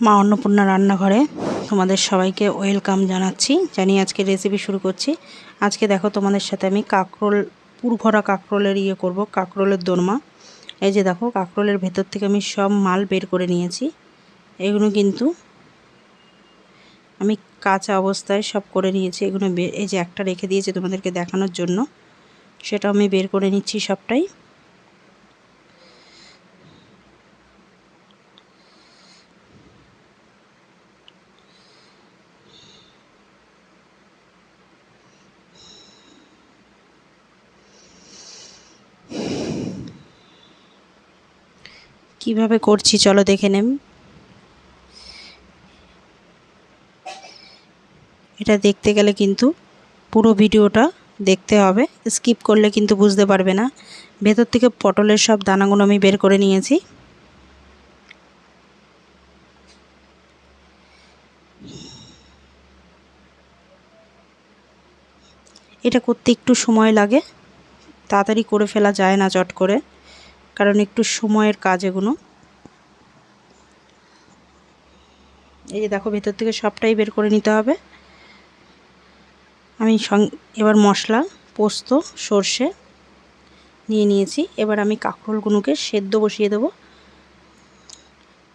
মা অন্নপূর্ণা রান্নাঘরে। তোমাদের সবাইকে ওয়েলকাম জানাচ্ছি। জানিয়ে আজকে রেসিপি শুরু করছি। আজকে দেখো তোমাদের সাথে আমি কাঁকরোল পুরভরা কাঁকরোলের ইয়ে করব, কাঁকরোলের দোরমা। এই যে দেখো, কাঁকরোলের ভেতর থেকে আমি সব মাল বের করে নিয়েছি। এগুলো কিন্তু আমি কাঁচা অবস্থায় সব করে নিয়েছি। এগুলো এই যে একটা রেখে দিয়েছি তোমাদেরকে দেখানোর জন্য। সেটা আমি বের করে নিচ্ছি সবটাই। কীভাবে করছি, চলো দেখে নেম। এটা দেখতে গেলে কিন্তু পুরো ভিডিওটা দেখতে হবে। স্কিপ করলে কিন্তু বুঝতে পারবে না। ভেতর থেকে পটলের সব দানাগুলো আমি বের করে নিয়েছি। এটা করতে একটু সময় লাগে। তাড়াতাড়ি করে ফেলা যায় না চট করে। কারণ একটু সময়ের কাজ এগুলো। এই যে দেখো, ভেতর থেকে সবটাই বের করে নিতে হবে। আমি এবার মশলা, পোস্ত, সর্ষে নিয়ে নিয়েছি। এবার আমি কাঁকরোলগুলোকে সেদ্ধ বসিয়ে দেবো।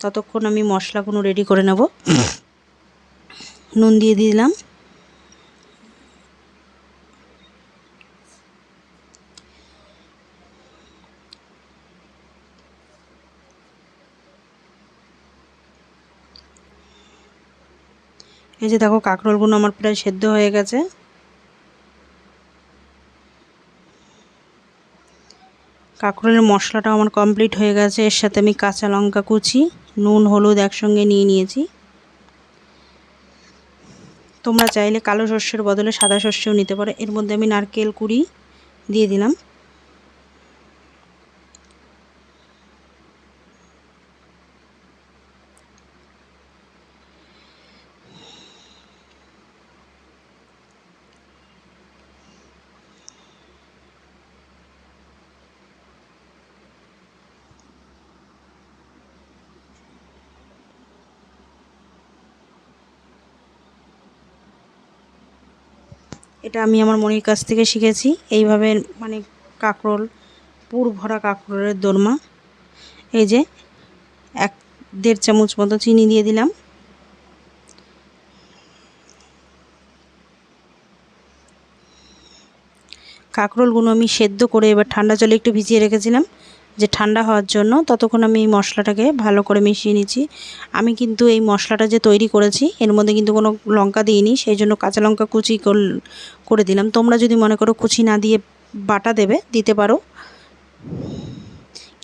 ততক্ষণ আমি মশলাগুলো রেডি করে নেব। নুন দিয়ে দিলাম। এই যে দেখো কাঁকরোলগুলো আমার প্রায় সেদ্ধ হয়ে গেছে। কাঁকরোলের মশলাটা আমার কমপ্লিট হয়ে গেছে। এর সাথে আমি কাঁচা লঙ্কা কুচি, নুন, হলুদ একসঙ্গে নিয়ে নিয়েছি। তোমরা চাইলে কালো শস্যের বদলে সাদা শস্যও নিতে পারো। এর মধ্যে আমি নারকেল কুড়ি দিয়ে দিলাম। এটা আমি আমার মনির কাছ থেকে শিখেছি। এইভাবে মানে কাঁকরোল, পুর ভরা কাঁকরোলের দোরমা। এই যে, এক দেড় চামচ মতো চিনি দিয়ে দিলাম। কাঁকরোলগুলো আমি সেদ্ধ করে এবার ঠান্ডা জলে একটু ভিজিয়ে রেখেছিলাম। যে ঠান্ডা হওয়ার জন্য ততক্ষণ আমি এই মশলাটাকে ভালো করে মিশিয়ে নিচ্ছি। আমি কিন্তু এই মশলাটা যে তৈরি করেছি, এর মধ্যে কিন্তু কোনো লঙ্কা দিইনি, সেই জন্য কাঁচা লঙ্কা কুচি করে দিলাম। তোমরা যদি মনে করো কুচি না দিয়ে বাটা দেবে, দিতে পারো।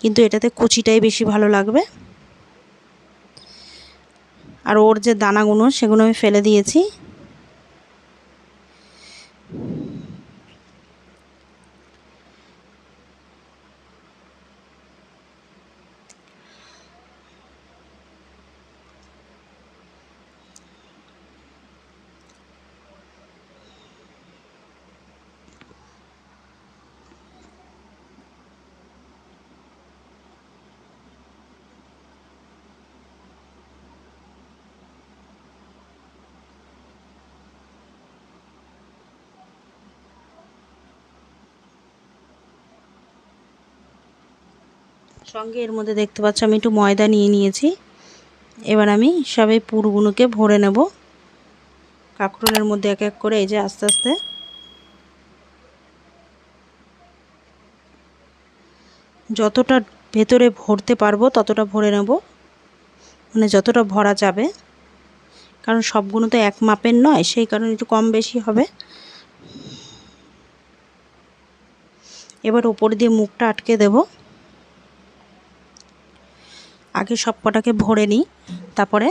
কিন্তু এটাতে কুচিটাই বেশি ভালো লাগবে। আর ওর যে দানাগুলো, সেগুলো আমি ফেলে দিয়েছি। সঙ্গে এর মধ্যে দেখতে পাচ্ছ আমি একটু ময়দা নিয়ে নিয়েছি। এবার আমি সবাই পুরগুলোকে ভরে নেব। কাঁকরোলের মধ্যে এক এক করে এই যে আস্তে আস্তে। যতটা ভেতরে ভরতে পারব ততটা ভরে নেব। মানে যতটা ভরা যাবে। কারণ সবগুলো তো এক মাপের নয়, সেই কারণে একটু কম বেশি হবে। এবার ওপর দিয়ে মুখটা আটকে দেবো। আগে সব কটাকে ভরে নিই তারপরে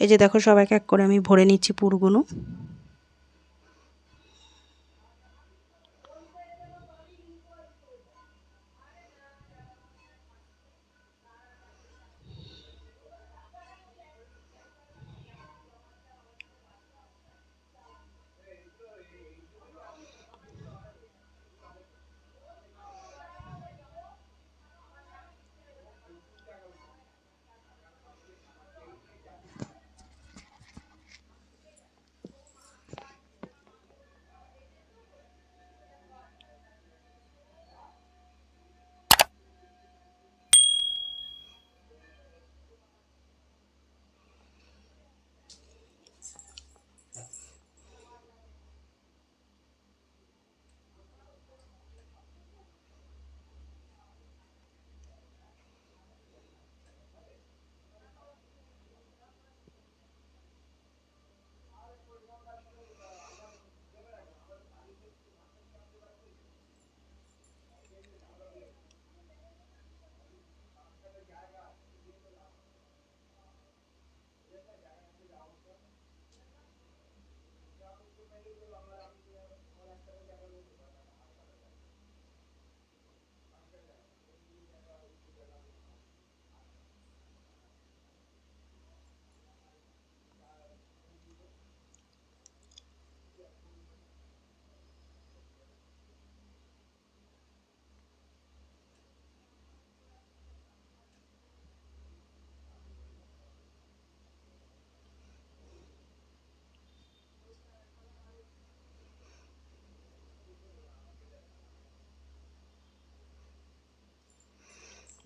এই যে দেখো সব এক এক করে আমি ভরে নিচ্ছি পুরগুলো।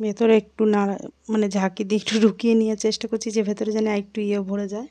ভেতরে একটু নাড়া মানে ঝাঁকি দিয়ে একটু ঢুকিয়ে নেওয়ার চেষ্টা করছি যে ভেতরে যেন একটু ইয়ে ভরে যায়।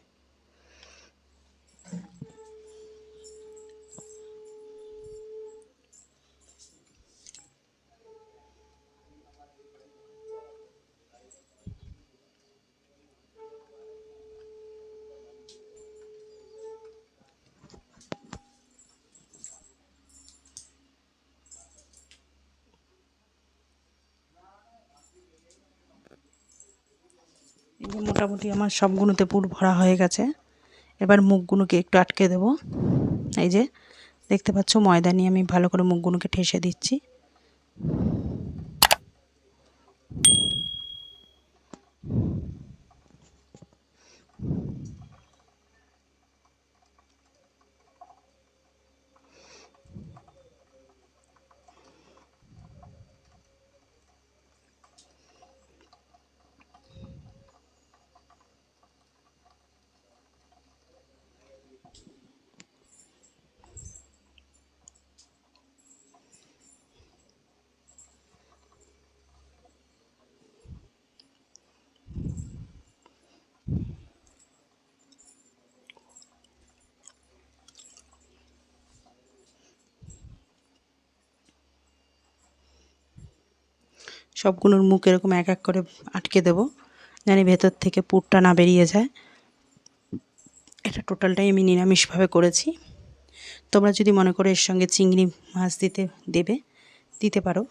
এই যে মোটামুটি আমার সবগুলোতে পুর ভরা হয়ে গেছে। এবার মুখগুলোকে একটু আটকে দেব। এই যে, দেখতে পাচ্ছ ময়দা নিয়ে আমি ভালো করে মুখগুলোকে ঠেসে দিচ্ছি। সবগুলোর মুখ এরকম এক এক করে আটকে দেব, জানি ভেতর থেকে পুরটা না বেরিয়ে যায়। এটা টোটালটাই আমি নিরামিষভাবে করেছি। তোমরা যদি মনে করো এর সঙ্গে চিংড়ি মাছ দিতে, দেবে, দিতে পারো।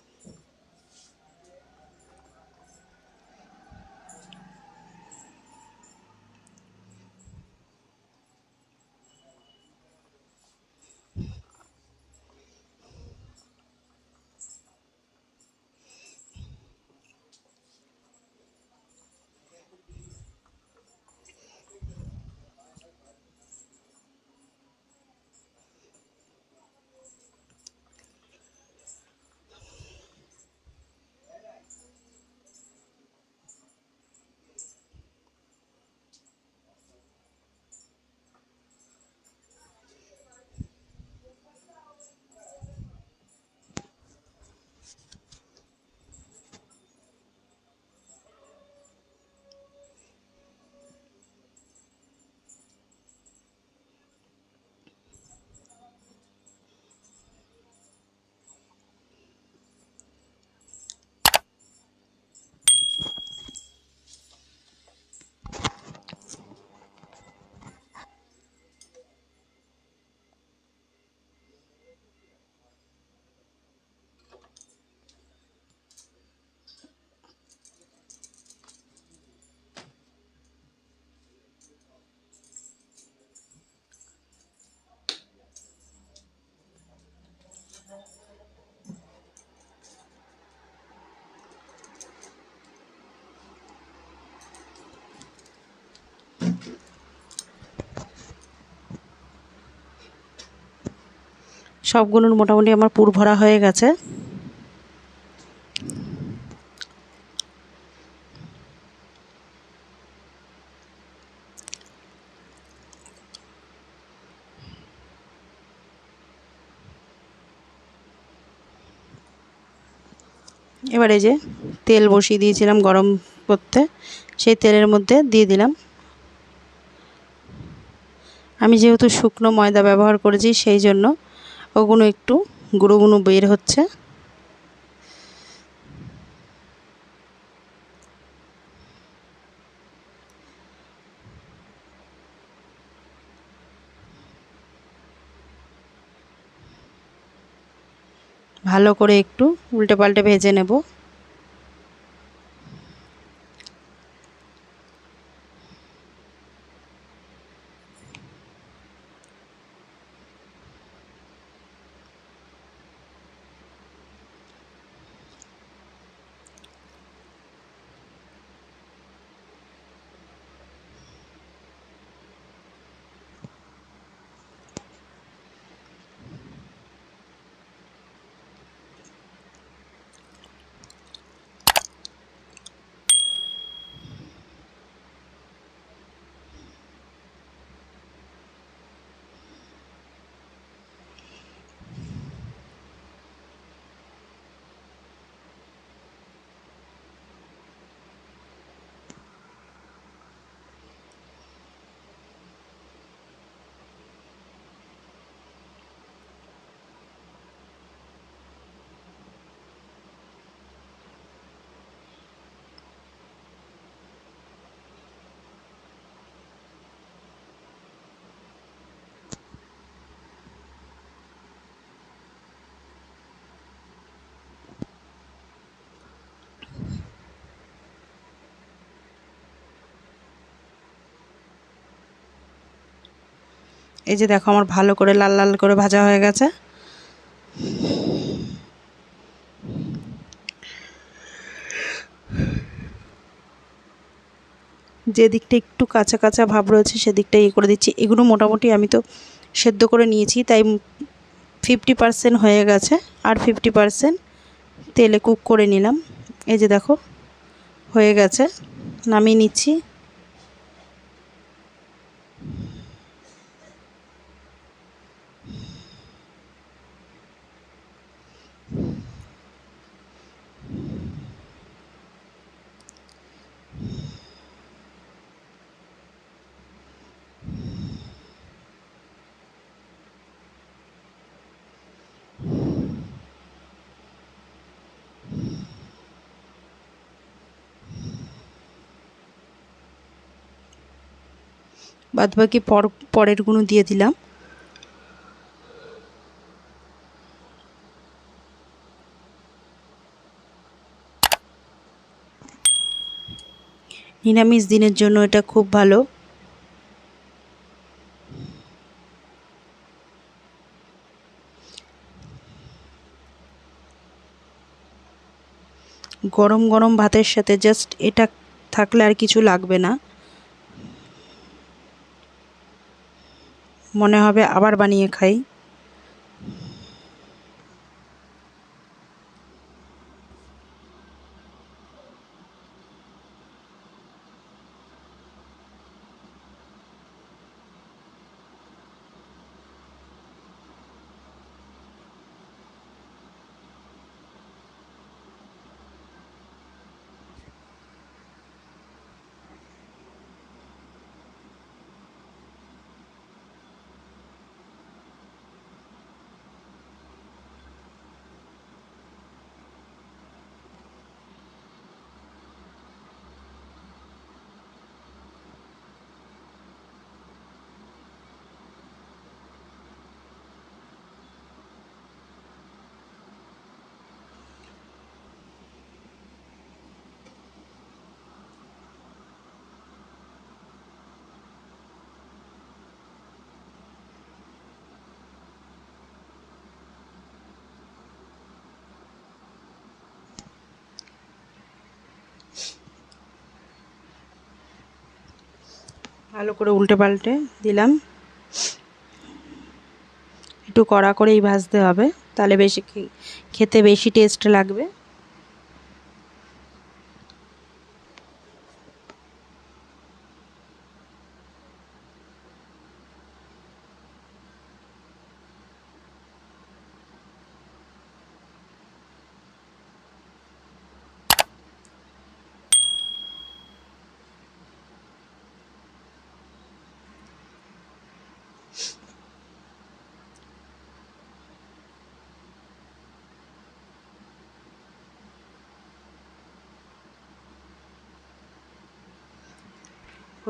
সবগুলোর মোটামুটি আমার পুর ভরা হয়ে গেছে। এবারে যে তেল বসিয়ে দিয়েছিলাম গরম করতে, সেই তেলের মধ্যে দিয়ে দিলাম। আমি যেহেতু শুকনো ময়দা ব্যবহার করেছি, সেই জন্য ওগুলো একটু গুঁড়ো বের হচ্ছে। ভালো করে একটু উল্টে পাল্টে ভেজে নেব। এই যে দেখো আমার ভালো করে লাল লাল করে ভাজা হয়ে গেছে। যে দিকটা একটু কাঁচা কাঁচা ভাব রয়েছে সেদিকটা ইয়ে করে দিচ্ছি। এগুলো মোটামুটি আমি তো সেদ্ধ করে নিয়েছি, তাই ফিফটি পারসেন্ট হয়ে গেছে আর ফিফটি পারসেন্ট তেলে কুক করে নিলাম। এই যে দেখো, হয়ে গেছে, নামিয়ে নিচ্ছি। বাদ বাকি পর পরেরগুলো দিয়ে দিলাম। নিরামিষ দিনের জন্য এটা খুব ভালো। গরম গরম ভাতের সাথে জাস্ট এটা থাকলে আর কিছু লাগবে না। মনে হবে আবার বানিয়ে খাই। ভালো করে উল্টে পাল্টে দিলাম। একটু কড়া করেই ভাজতে হবে, তাহলে বেশি খেতে বেশি টেস্ট লাগবে।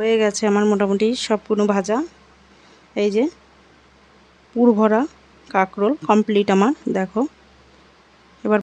হয়ে গেছে আমার মোটামুটি সবগুলো ভাজা। এই যে পুর ভরা কাঁকরোল কমপ্লিট আমার দেখো।